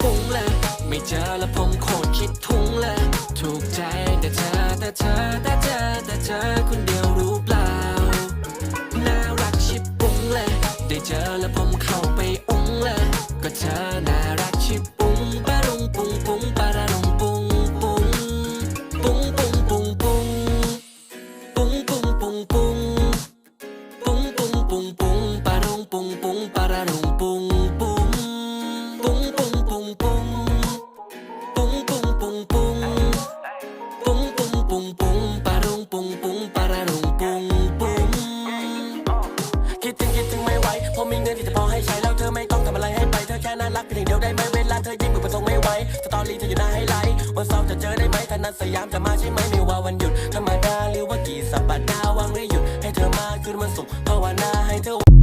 ปุ้งเลยไม่เจอแล้วผมโคตรคิดทุงเลยถูกใจแต่เธอแต่เธอแต่เธอแต่เธอคนเดียวรู้เปล่าน่ารักชิบปุ้งเลยได้เจอแล้วผมเข้าไปอุ้งเลยก็เธอน่ารักชิบปุ้งปะรุงปุ้งปุ้งปะระรุงปุ้งปุ้งปุ้งปุ้งปุ้งปุ้งปุ้งปุ้งปุ้งปุ้งปุ้งปุ้งปุ้งปุ้งปะรุงปุ้งปุ้ง ปะรุงปุ้งปุ้งประรุงปุ้งปุ้งคิดถึงคิดถึงไม่ไหวเพราะมีเงินที่จะพอให้ใช้แล้วเธอไม่ต้องทำอะไรให้ไปเธอแค่น่ารักเพียงอย่างเดียวได้ไหมเวลาเธอยิ้มเหมือนประสงค์ไม่ไหวสตอรี่เธออยู่หน้าให้ไลท์วันเสาร์จะเจอได้ไหมถ้านัดสยามจะมาใช่ไหมไม่ว่าวันหยุดธรรมดาหรือว่ากี่สัปดาห์วางไม่หยุดให้เธอมาคืนวันศุกร์ภาวนาให้เธอ